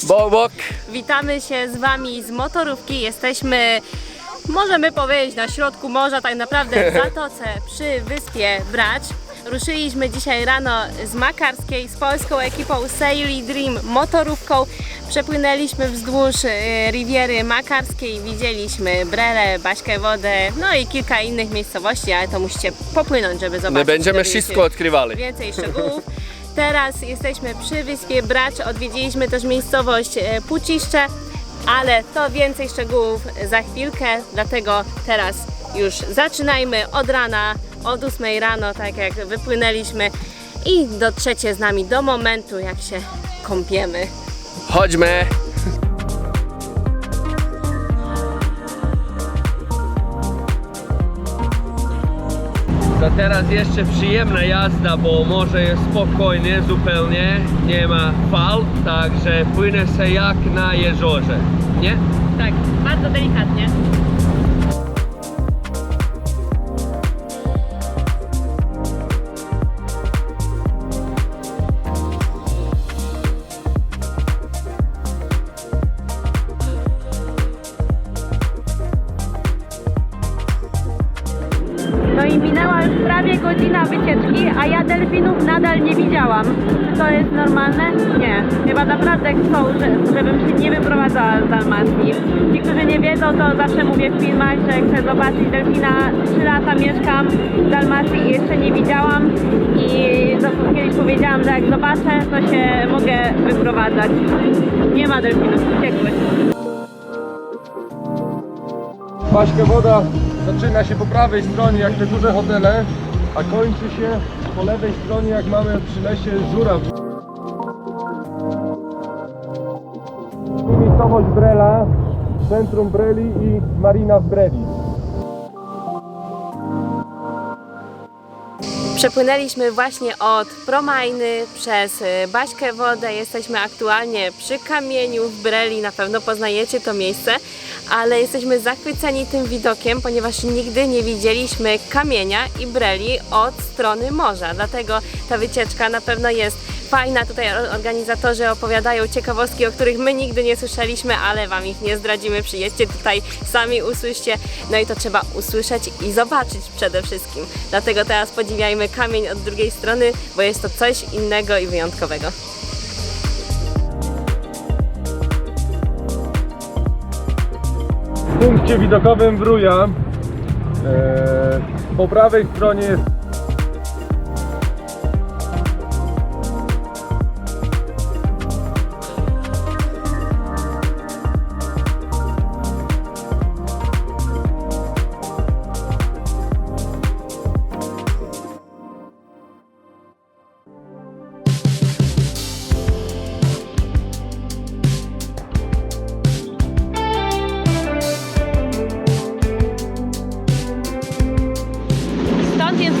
Cześć! Witamy się z Wami z motorówki. Jesteśmy, możemy powiedzieć, na środku morza, tak naprawdę w Zatoce przy wyspie Brać. Ruszyliśmy dzisiaj rano z Makarskiej z polską ekipą Sail Dream motorówką. Przepłynęliśmy wzdłuż e, Riviery Makarskiej, widzieliśmy Brele, Baśkę Wodę, no i kilka innych miejscowości, ale to musicie popłynąć, żeby zobaczyć. My będziemy wszystko odkrywali. Więcej szczegółów. Teraz jesteśmy przy wyspie Bracz, odwiedziliśmy też miejscowość e, Puciszcze, ale to więcej szczegółów za chwilkę, dlatego teraz już zaczynajmy od rana, od 8 rano, tak jak wypłynęliśmy i dotrzecie z nami do momentu, jak się kąpiemy. Chodźmy. Teraz jeszcze przyjemna jazda, bo morze jest spokojne zupełnie, nie ma fal, także płynę się jak na jeziorze, nie? Tak, bardzo delikatnie. Godzina wycieczki, a ja delfinów nadal nie widziałam. To jest normalne? Nie. Chyba naprawdę chcą, że- żebym się nie wyprowadzała z Dalmacji. Ci, którzy nie wiedzą, to zawsze mówię w filmach, że chcę zobaczyć delfina. Trzy lata mieszkam w Dalmacji i jeszcze nie widziałam. I kiedyś powiedziałam, że jak zobaczę, to się mogę wyprowadzać. Nie ma delfinów, uciekły. Paśka woda zaczyna się po prawej stronie jak te duże hotele, a kończy się po lewej stronie jak mamy przy lesie Żuraw. Miejscowość Brela, centrum Breli i marina w Breli. Przepłynęliśmy właśnie od Promajny przez y, Baśkę Wodę. Jesteśmy aktualnie przy kamieniu w Breli. Na pewno poznajecie to miejsce, ale jesteśmy zachwyceni tym widokiem, ponieważ nigdy nie widzieliśmy kamienia i Breli od strony morza. Dlatego ta wycieczka na pewno jest fajna. Tutaj or- organizatorzy opowiadają ciekawostki, o których my nigdy nie słyszeliśmy, ale Wam ich nie zdradzimy. Przyjedźcie tutaj, sami usłyszcie. No i to trzeba usłyszeć i zobaczyć przede wszystkim. Dlatego teraz podziwiajmy kamień od drugiej strony, bo jest to coś innego i wyjątkowego. W punkcie widokowym Wrója e, po prawej stronie jest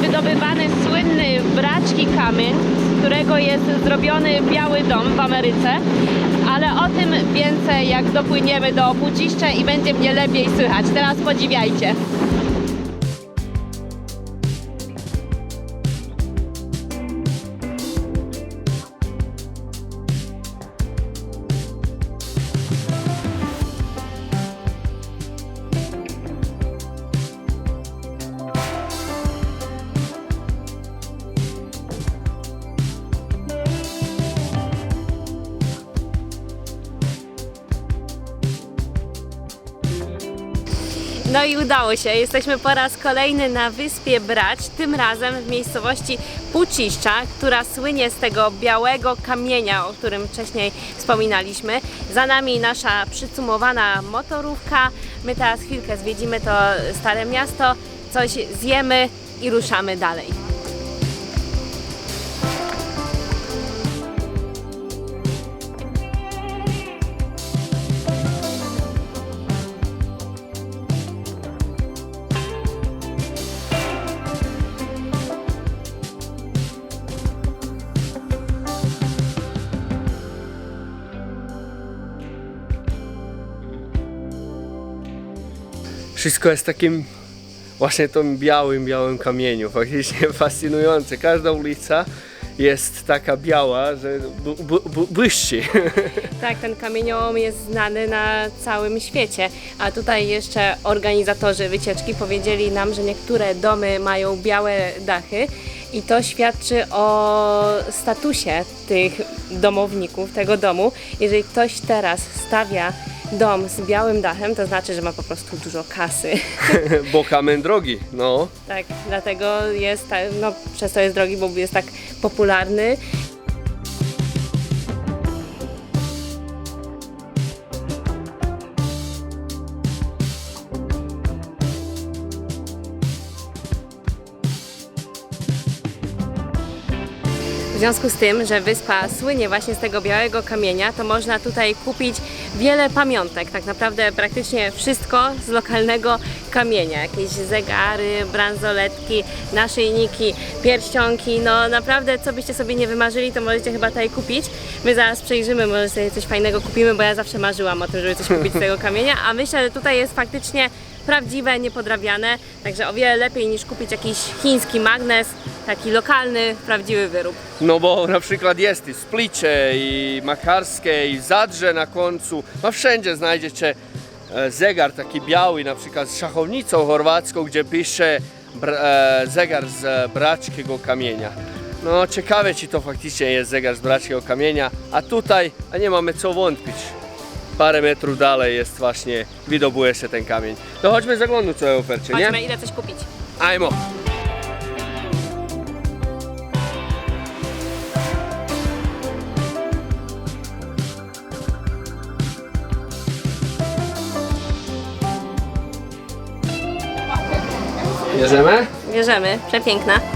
wydobywany słynny braczki kamień, z którego jest zrobiony Biały Dom w Ameryce. Ale o tym więcej jak dopłyniemy do Puciszcze i będzie mnie lepiej słychać. Teraz podziwiajcie. I udało się. Jesteśmy po raz kolejny na wyspie Brać, tym razem w miejscowości Puciszcza, która słynie z tego białego kamienia, o którym wcześniej wspominaliśmy. Za nami nasza przycumowana motorówka. My teraz chwilkę zwiedzimy to stare miasto, coś zjemy i ruszamy dalej. Wszystko jest takim właśnie tym białym, białym kamieniu. Faktycznie fascynujące. Każda ulica jest taka biała, że błyszczy. Tak, ten kamieniołom jest znany na całym świecie, a tutaj jeszcze organizatorzy wycieczki powiedzieli nam, że niektóre domy mają białe dachy i to świadczy o statusie tych domowników, tego domu. Jeżeli ktoś teraz stawia dom z białym dachem, to znaczy, że ma po prostu dużo kasy. Bo kamen drogi, no. Tak, dlatego jest, ta- no przez to jest drogi, bo jest tak popularny. W związku z tym, że wyspa słynie właśnie z tego białego kamienia, to można tutaj kupić wiele pamiątek. Tak naprawdę praktycznie wszystko z lokalnego kamienia. Jakieś zegary, bransoletki, naszyjniki, pierścionki. No naprawdę, co byście sobie nie wymarzyli, to możecie chyba tutaj kupić. My zaraz przejrzymy, może sobie coś fajnego kupimy, bo ja zawsze marzyłam o tym, żeby coś kupić z tego kamienia, a myślę, że tutaj jest faktycznie prawdziwe, niepodrabiane, także o wiele lepiej niż kupić jakiś chiński magnes, taki lokalny, prawdziwy wyrób. No bo na przykład jest i Splicze, i Makarskie, i Zadrze na końcu. No wszędzie znajdziecie zegar taki biały, na przykład z szachownicą chorwacką, gdzie pisze e, zegar z e, brackiego kamienia. No ciekawe, czy to faktycznie jest zegar z brackiego kamienia, a tutaj, a nie mamy co wątpić. Parę metrów dalej jest właśnie, wydobuje się ten kamień. To chodźmy zaglądać co ofercie, nie? Chodźmy, idę coś kupić. Ajmo! Bierzemy? Bierzemy, przepiękna.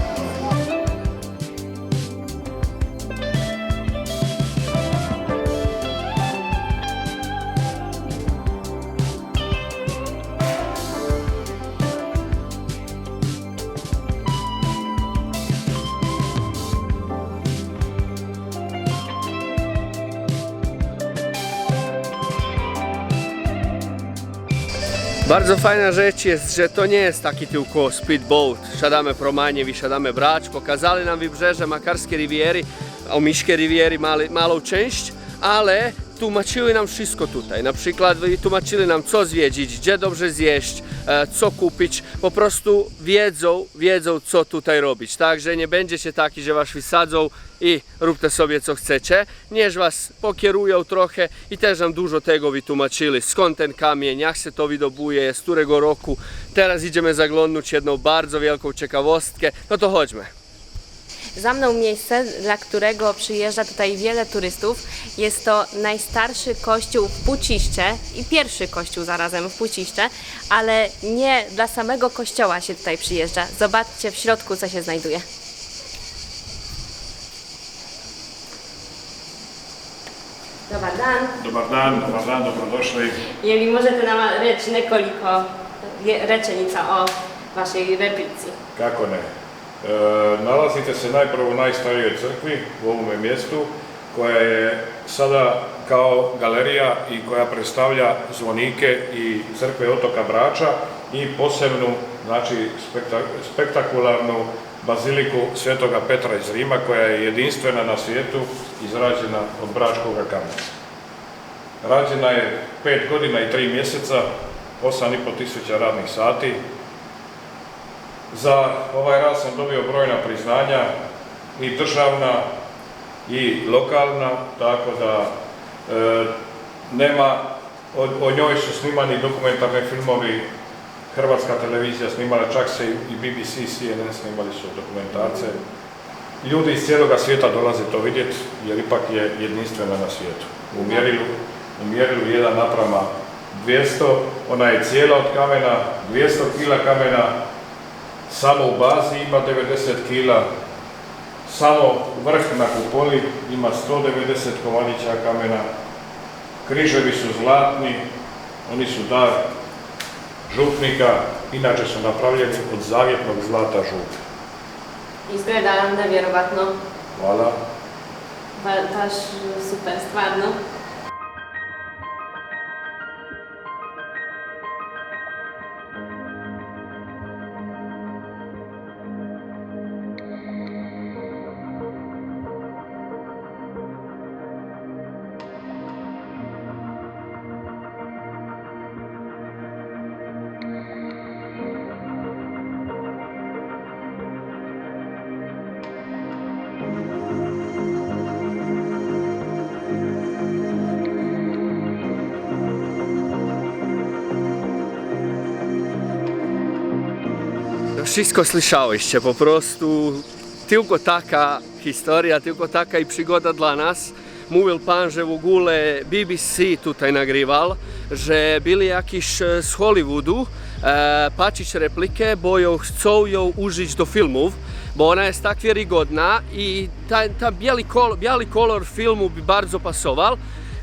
Bardzo fajna rzecz jest, że to nie jest taki tylko speedboat. Siadamy promanie, wysiadamy brać. Pokazali nam wybrzeże Makarskie Riviery, Omiszkie Riviery, mali, malą część, ale tłumaczyły nam wszystko tutaj. Na przykład tłumaczyli nam co zwiedzić, gdzie dobrze zjeść, e, co kupić. Po prostu wiedzą, wiedzą co tutaj robić. Także nie będziecie taki, że was wysadzą i róbcie sobie co chcecie. Niech was pokierują trochę i też nam dużo tego wytłumaczyli. Skąd ten kamień, jak się to wydobuje, z którego roku. Teraz idziemy zaglądnąć jedną bardzo wielką ciekawostkę. No to chodźmy. Za mną miejsce, dla którego przyjeżdża tutaj wiele turystów. Jest to najstarszy kościół w Puciście i pierwszy kościół zarazem w Puciście, ale nie dla samego kościoła się tutaj przyjeżdża. Zobaczcie w środku, co się znajduje. Dobar dan. Dobar dan, dobar dan, dobrodošli. Je li možete nama reći nekoliko rečenica o vašoj replici? Kako ne? E, nalazite se najprvo u najstarijoj crkvi u ovome mjestu koja je sada kao galerija i koja predstavlja zvonike i crkve otoka Brača i posebnu, znači spekta- spektakularnu baziliku Svetoga Petra iz Rima koja je jedinstvena na svijetu izrađena od bračkog kamena. Rađena je pet godina i tri mjeseca, 8,5 tisuća radnih sati, Za ovaj rad sam dobio brojna priznanja i državna i lokalna, tako da e, nema, o, o njoj su snimani dokumentarni filmovi, Hrvatska televizija snimala, čak se i BBC, CNN snimali su dokumentarce. Ljudi iz cijeloga svijeta dolaze to vidjeti jer ipak je jedinstvena na svijetu. U mjerilu, u mjerilu 1 naprama 200, ona je cijela od kamena, 200 kila kamena, samo u bazi ima 90 kila, samo vrh na kupoli ima 190 komadića kamena, križevi su zlatni, oni su dar župnika, inače su napravljeni od zavjetnog zlata župe. Izgleda nevjerovatno, Hvala. ba- baš super, stvarno. Wszystko słyszałeście, po prostu tylko taka historia, tylko taka i przygoda dla nas. Mówił pan, że w ogóle BBC tutaj nagrywał, że byli jakiś e, z Hollywoodu e, patrzeć replike, bo ją chcą ją użyć do filmów, bo ona jest tak wiarygodna i ta, ta biały, kolor, biały kolor filmu by bardzo pasował,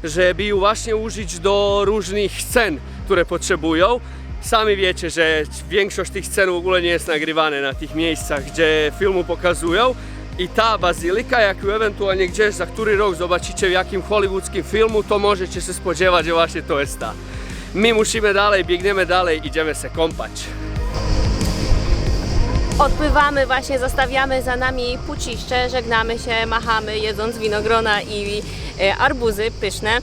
żeby ją właśnie użyć do różnych scen, które potrzebują. Sami wiecie, że większość tych scen w ogóle nie jest nagrywane na tych miejscach, gdzie filmu pokazują. I ta bazylika, jak ją ewentualnie gdzieś za który rok zobaczycie w jakim hollywoodzkim filmu, to możecie się spodziewać, że właśnie to jest ta. My musimy dalej, biegniemy dalej, idziemy się kąpać. Odpływamy właśnie, zostawiamy za nami puciszcze, żegnamy się, machamy, jedząc winogrona i e, arbuzy pyszne.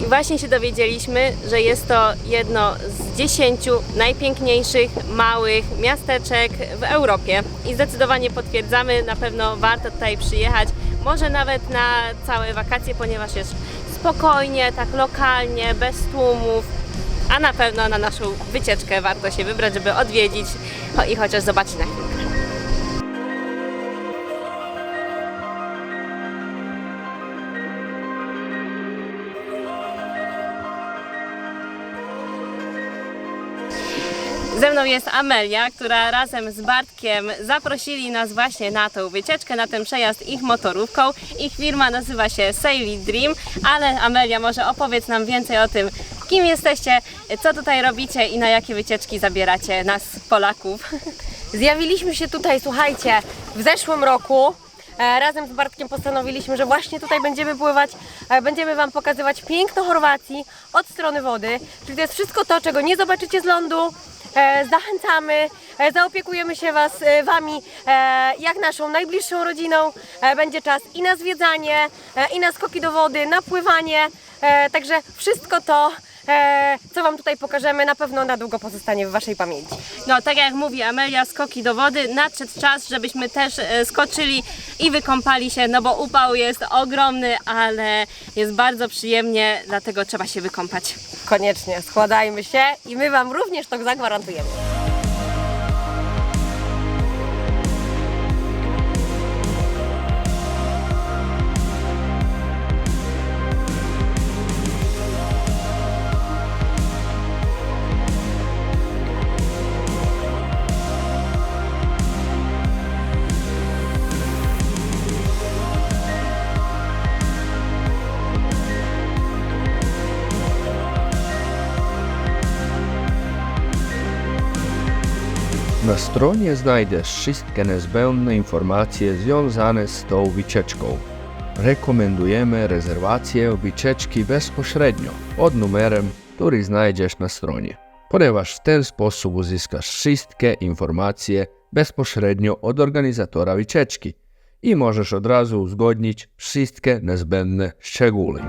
I właśnie się dowiedzieliśmy, że jest to jedno z dziesięciu najpiękniejszych małych miasteczek w Europie. I zdecydowanie potwierdzamy, na pewno warto tutaj przyjechać, może nawet na całe wakacje, ponieważ jest spokojnie, tak lokalnie, bez tłumów. A na pewno na naszą wycieczkę warto się wybrać, żeby odwiedzić i chociaż zobaczyć na chwilkę. Ze mną jest Amelia, która razem z Bartkiem zaprosili nas właśnie na tą wycieczkę, na ten przejazd ich motorówką. Ich firma nazywa się Saily Dream, ale Amelia może opowiedz nam więcej o tym, kim jesteście, co tutaj robicie i na jakie wycieczki zabieracie nas, Polaków. Zjawiliśmy się tutaj, słuchajcie, w zeszłym roku. E, razem z Bartkiem postanowiliśmy, że właśnie tutaj będziemy pływać, e, będziemy Wam pokazywać piękno Chorwacji od strony wody. Czyli to jest wszystko to, czego nie zobaczycie z lądu. E, zachęcamy, e, zaopiekujemy się was, e, Wami jak naszą najbliższą rodziną. Będzie czas i na zwiedzanie, i na skoki do wody, na pływanie. Także wszystko to, co Wam tutaj pokażemy, na pewno na długo pozostanie w Waszej pamięci. No, tak jak mówi Amelia, skoki do wody, nadszedł czas, żebyśmy też skoczyli i wykąpali się, no bo upał jest ogromny, ale jest bardzo przyjemnie, dlatego trzeba się wykąpać. Koniecznie, składajmy się i my Wam również to zagwarantujemy. Stronie znajdziesz wszystkie niezbędne informacje związane z tą wycieczką. Rekomendujemy rezerwację wycieczki bezpośrednio pod numerem, który znajdziesz na stronie, ponieważ w ten sposób uzyskasz wszystkie informacje bezpośrednio od organizatora wycieczki i możesz od razu uzgodnić wszystkie niezbędne szczegóły.